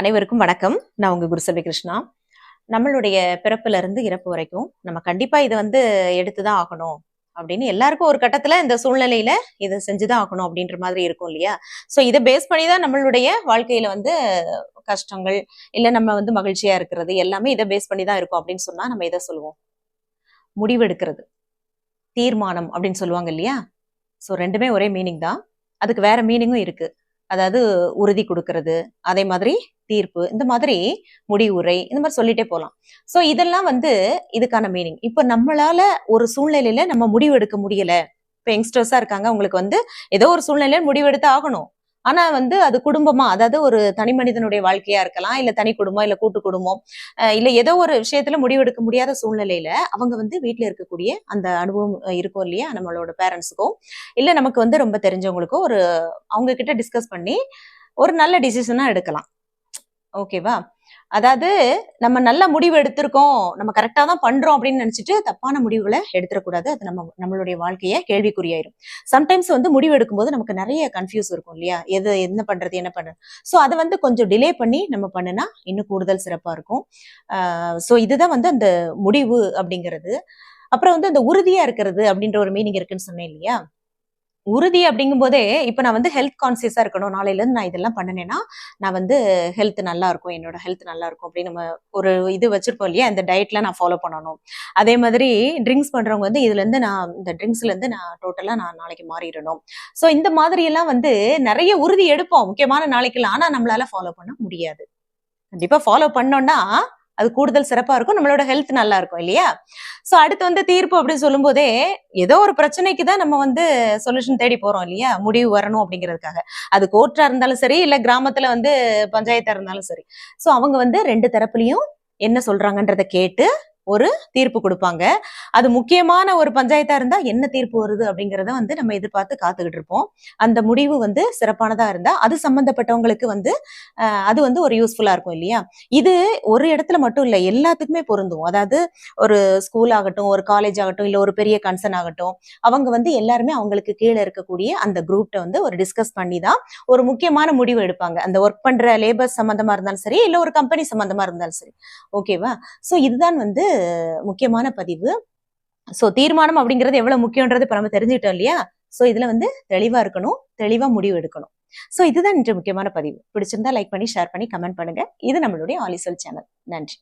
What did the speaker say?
அனைவருக்கும் வணக்கம். நான் உங்க குருசெல்வி கிருஷ்ணா. நம்மளுடைய பிறப்புல இருந்து இறப்பு வரைக்கும் நம்ம கண்டிப்பா இதை வந்து எடுத்துதான் ஆகணும் அப்படின்னு எல்லாருக்கும் ஒரு கட்டத்துல இந்த சூழ்நிலையில இதை செஞ்சுதான் ஆகணும் அப்படின்ற மாதிரி இருக்கும் இல்லையா? சோ இதை பேஸ் பண்ணி தான் நம்மளுடைய வாழ்க்கையில வந்து கஷ்டங்கள் இல்ல நம்ம வந்து மகிழ்ச்சியா இருக்கிறது எல்லாமே இதை பேஸ் பண்ணி தான் இருக்கும் அப்படின்னு சொன்னா நம்ம இதை சொல்லுவோம். முடிவெடுக்கிறது தீர்மானம் அப்படின்னு சொல்லுவாங்க இல்லையா? ஸோ ரெண்டுமே ஒரே மீனிங் தான். அதுக்கு வேற மீனிங்கும் இருக்கு. அதாவது உறுதி கொடுக்கறது அதே மாதிரி தீர்ப்பு இந்த மாதிரி முடிவுரை இந்த மாதிரி சொல்லிட்டே போகலாம் ஸோ இதெல்லாம் வந்து இதுக்கான மீனிங் இப்போ நம்மளால ஒரு சூழ்நிலையில நம்ம முடிவு எடுக்க முடியல. இப்போ யங்ஸ்டர்ஸா இருக்காங்க உங்களுக்கு வந்து ஏதோ ஒரு சூழ்நிலையில முடிவெடுத்து ஆகணும். ஆனா வந்து அது குடும்பமா அதாவது ஒரு தனி மனிதனுடைய வாழ்க்கையா இருக்கலாம் இல்ல தனி குடும்பம் இல்ல கூட்டு குடும்பம் இல்ல ஏதோ ஒரு விஷயத்துல முடிவெடுக்க முடியாத சூழ்நிலையில அவங்க வந்து வீட்டுல இருக்கக்கூடிய அந்த அனுபவம் இருக்கும் இல்லையா? நம்மளோட பேரண்ட்ஸுக்கோ இல்ல நமக்கு வந்து ரொம்ப தெரிஞ்சவங்களுக்கோ ஒரு அவங்க கிட்ட டிஸ்கஸ் பண்ணி ஒரு நல்ல டிசிஷனா எடுக்கலாம். ஓகேவா அதாவது நம்ம நல்ல முடிவு எடுத்திருக்கோம். நம்ம கரெக்டாக தான் பண்றோம் அப்படின்னு நினைச்சிட்டு தப்பான முடிவுகளை எடுத்துடக்கூடாது. அது நம்ம நம்மளுடைய வாழ்க்கையை கேள்விக்குறியாயிரும். சம்டைம்ஸ் வந்து முடிவு எடுக்கும்போது நமக்கு நிறைய கன்ஃபியூஸ் இருக்கும் இல்லையா? எது என்ன பண்றது என்ன பண்றது? ஸோ அதை வந்து கொஞ்சம் டிலே பண்ணி நம்ம பண்ணுனா இன்னும் கூடுதல் சிறப்பாக இருக்கும். ஸோ இதுதான் வந்து அந்த முடிவு அப்படிங்கிறது. அப்புறம் வந்து அந்த உறுதியா இருக்கிறது அப்படின்ற ஒரு மீனிங் இருக்குன்னு சொன்னேன் இல்லையா? உறுதி அப்படிங்கும் போதே நான் வந்து ஹெல்த் கான்சியஸாக இருக்கணும். நாளையிலேருந்து நான் இதெல்லாம் பண்ணினேன்னா நான் வந்து ஹெல்த் நல்லா இருக்கும். என்னோட ஹெல்த் நல்லா இருக்கும் அப்படின்னு நம்ம ஒரு இது வச்சிருப்போம் இல்லையா? இந்த டயட்ல நான் ஃபாலோ பண்ணணும். அதே மாதிரி ட்ரிங்க்ஸ் பண்ணுறவங்க வந்து இதுலேருந்து நான் இந்த ட்ரிங்க்ஸ்லேருந்து நான் டோட்டலாக நான் நாளைக்கு மாறிடணும். ஸோ இந்த மாதிரியெல்லாம் வந்து நிறைய உறுதி எடுப்போம். முக்கியமான நாளைக்கெல்லாம் ஆனால் நம்மளால ஃபாலோ பண்ண முடியாது. கண்டிப்பாக ஃபாலோ பண்ணோம்னா அது கூடுதல் சிறப்பா இருக்கும் நம்மளோட ஹெல்த் நல்லா இருக்கும் இல்லையா? சோ அடுத்து வந்து தீர்ப்பு அப்படின்னு சொல்லும்போதே ஏதோ ஒரு பிரச்சனைக்கு தான் நம்ம வந்து சொல்யூஷன் தேடி போறோம் இல்லையா? முடிவு வரணும் அப்படிங்கிறதுக்காக. அது கோர்ட்டா இருந்தாலும் சரி இல்ல கிராமத்துல வந்து பஞ்சாயத்தா இருந்தாலும் சரி. சோ அவங்க வந்து ரெண்டு தரப்புலையும் என்ன சொல்றாங்கன்றத கேட்டு ஒரு தீர்ப்பு கொடுப்பாங்க. அது முக்கியமான ஒரு பஞ்சாயத்தா இருந்தா என்ன தீர்ப்பு வருது அப்படிங்கறத வந்து நம்ம எதிர்பார்த்து காத்துக்கிட்டு இருப்போம். அந்த முடிவு வந்து சிறப்பானதா இருந்தா அது சம்பந்தப்பட்டவங்களுக்கு வந்து அது வந்து ஒரு யூஸ்ஃபுல்லா இருக்கும் இல்லையா? இது ஒரு இடத்துல மட்டும் இல்லை எல்லாத்துக்குமே பொருந்தும். அதாவது ஒரு ஸ்கூல் ஆகட்டும் ஒரு காலேஜ் ஆகட்டும் இல்ல ஒரு பெரிய கன்சர்ன் ஆகட்டும் அவங்க வந்து எல்லாருமே அவங்களுக்கு கீழே இருக்கக்கூடிய அந்த குரூப்ட வந்து ஒரு டிஸ்கஸ் பண்ணி தான் ஒரு முக்கியமான முடிவு எடுப்பாங்க. அந்த ஒர்க் பண்ற லேபர் சம்பந்தமா இருந்தாலும் சரி இல்ல ஒரு கம்பெனி சம்பந்தமா இருந்தாலும் சரி. ஓகேவா சோ இதுதான் வந்து முக்கியமான பதிவு. சோ தீர்மானம் அப்படிங்கிறது எவ்வளவு முக்கியன்றது இப்போ நம்ம தெரிஞ்சுக்கிட்டோம் இல்லையா? சோ இதுல வந்து தெளிவா இருக்கணும் தெளிவா முடிவு எடுக்கணும். சோ இதுதான் இன்று முக்கியமான பதிவு. பிடிச்சிருந்தா லைக் பண்ணி ஷேர் பண்ணி கமெண்ட் பண்ணுங்க. இது நம்மளுடைய ஆலிசல் சேனல் நன்றி.